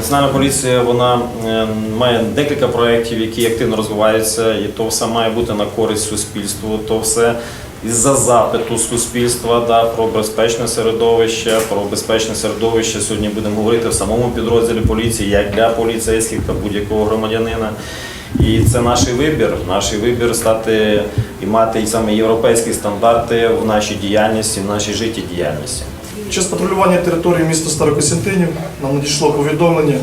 Національна поліція вона е, має декілька проєктів, які активно розвиваються, і то все має бути на користь суспільству, то все із-за запиту суспільства да, про безпечне середовище, про безпечне середовище. Сьогодні будемо говорити в самому підрозділі поліції, як для поліцейських та будь-якого громадянина. І це наш вибір, наш вибір стати і мати саме європейські стандарти в нашій діяльності, в нашій життєдіяльності. Під час патрулювання території міста Старокостянтинів нам надійшло повідомлення,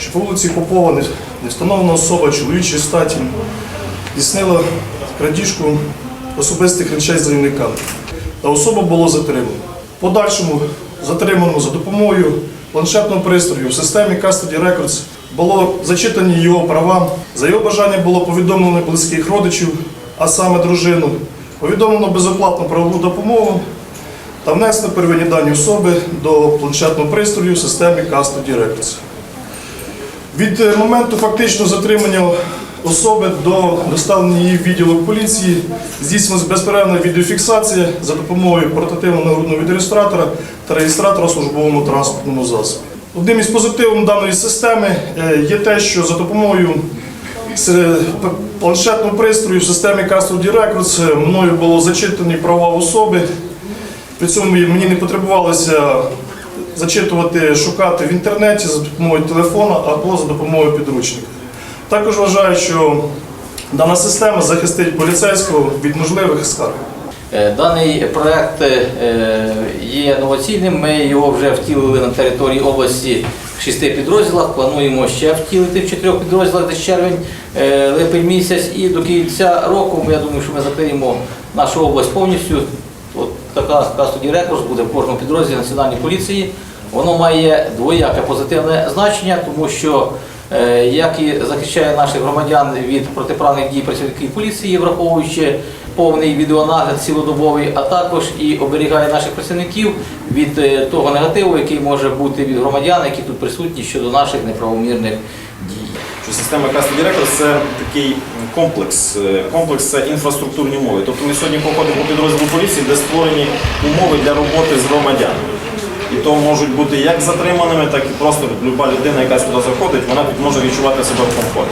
що по вулиці Попова невстановлена особа чоловічої статі здійснила крадіжку особистих речей заявника. Та особа було затримано. В подальшому затримано за допомогою планшетного пристрою в системі Custody Records було зачитані його права. За його бажання було повідомлено близьких родичів, а саме дружину. Повідомлено безоплатну правову допомогу та внесли первинні дані особи до планшетного пристрою системі Custody Records. Від е, моменту фактичного затримання особи до доставлення її в відділок поліції здійснилась безперервна відеофіксація за допомогою портативного нагрудного відреєстратора та реєстратора службовому транспортному засобі. Одним із позитивів даної системи е, є те, що за допомогою планшетного пристрою в системі Custody Records е, мною було зачитані права особи. При цьому мені не потребувалося зачитувати, шукати в інтернеті за допомогою телефона або за допомогою підручника. Також вважаю, що дана система захистить поліцейського від можливих скарг. Е, Даний проект е, є інноваційним. Ми його вже втілили на території області в шести підрозділах. Плануємо ще втілити в чотирьох підрозділах десь червень, е, липень місяць. І до кінця року я думаю, що ми закриємо нашу область повністю. Custody Records буде в кожному підрозділі Національної поліції. Воно має двояке позитивне значення, тому що е, як і захищає наших громадян від протиправних дій працівників поліції, враховуючи повний відеонагляд цілодобовий, а також і оберігає наших працівників від е, того негативу, який може бути від громадян, які тут присутні щодо наших неправомірних. Що система Custody Records – це такий комплекс. Е, Комплекс це інфраструктурні умови. Тобто ми сьогодні походимо по підрозділу поліції, де створені умови для роботи з громадянами. І то можуть бути як затриманими, так і просто люба людина, яка сюди заходить, вона тут може відчувати себе в комфорті.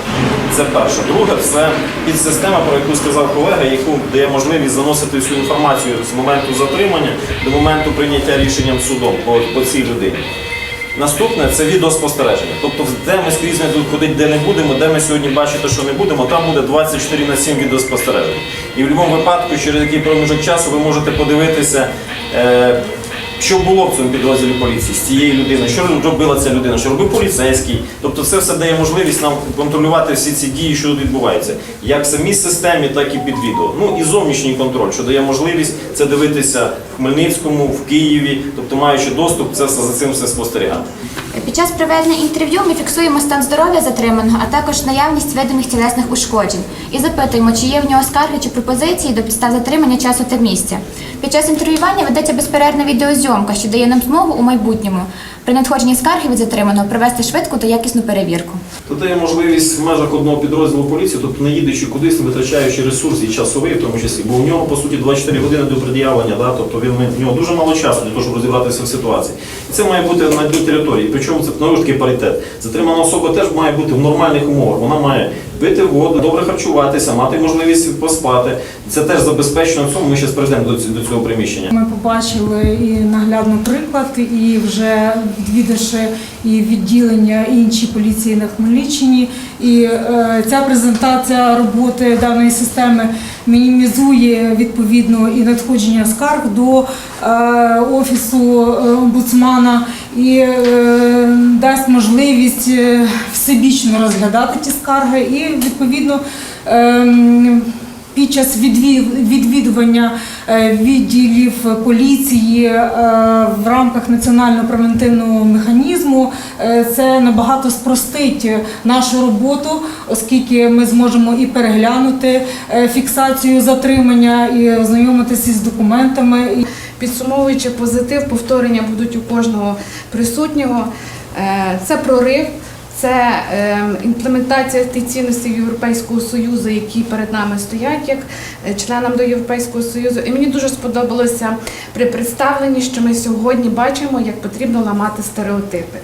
Це перше. Друге, це підсистема, про яку сказав колега, яку дає можливість заносити всю інформацію з моменту затримання до моменту прийняття рішенням судом по, по цій людині. Наступне це відеоспостереження. Тобто, де ми скрізь тут ходити, де не будемо, де ми сьогодні бачите, що не будемо, там буде 24 на 7 відеоспостережень. І в будь-якому випадку, через який проміжок часу, ви можете подивитися. Е, що було в цьому підрозділі поліції з цією людиною, що робила ця людина, що робив поліцейський. Тобто це все дає можливість нам контролювати всі ці дії, що тут відбуваються, як в самій системі, так і під відео. Ну і зовнішній контроль, що дає можливість це дивитися в Хмельницькому, в Києві, тобто маючи доступ, це все за цим все спостерігати. Під час проведення інтерв'ю ми фіксуємо стан здоров'я затриманого, а також наявність видимих тілесних ушкоджень і запитуємо, чи є в нього скарги чи пропозиції до підстав затримання часу та місця. Під час інтерв'ювання ведеться безперервна відеозйомка, що дає нам змогу у майбутньому при надходженні скарги від затриманого провести швидку та якісну перевірку. Це дає можливість в межах одного підрозділу поліції, тобто не їдучи кудись, не витрачаючи ресурс і часовий, в тому числі, бо у нього по суті 24 години до пред'явлення, да? тобто він в нього дуже мало часу для того, щоб розібратися в ситуації. І це має бути на одній території. Причому це знову ж таки паритет. Затримана особа теж має бути в нормальних умовах. Вона має пити воду, добре харчуватися, мати можливість поспати. Це теж забезпечено цьому. Ми зараз прийдемо до ць- до цього приміщення. Ми побачили і наглядний приклад, і вже відвідавши і відділення інші поліції на Хмельниччині. І е, ця презентація роботи даної системи мінімізує відповідно і надходження скарг до е, офісу е, омбудсмана і е, дасть можливість е, всебічно розглядати ті скарги і відповідно. ем, під час відві- відвідування е, відділів поліції е, в рамках національного превентивного механізму е, це набагато спростить нашу роботу, оскільки ми зможемо і переглянути фіксацію затримання, і ознайомитися з документами. Підсумовуючи позитив, повторення будуть у кожного присутнього. Це прорив, це е, імплементація тих цінностей Європейського Союзу, які перед нами стоять як е, членам до Європейського Союзу. І мені дуже сподобалося при представленні, що ми сьогодні бачимо, як потрібно ламати стереотипи.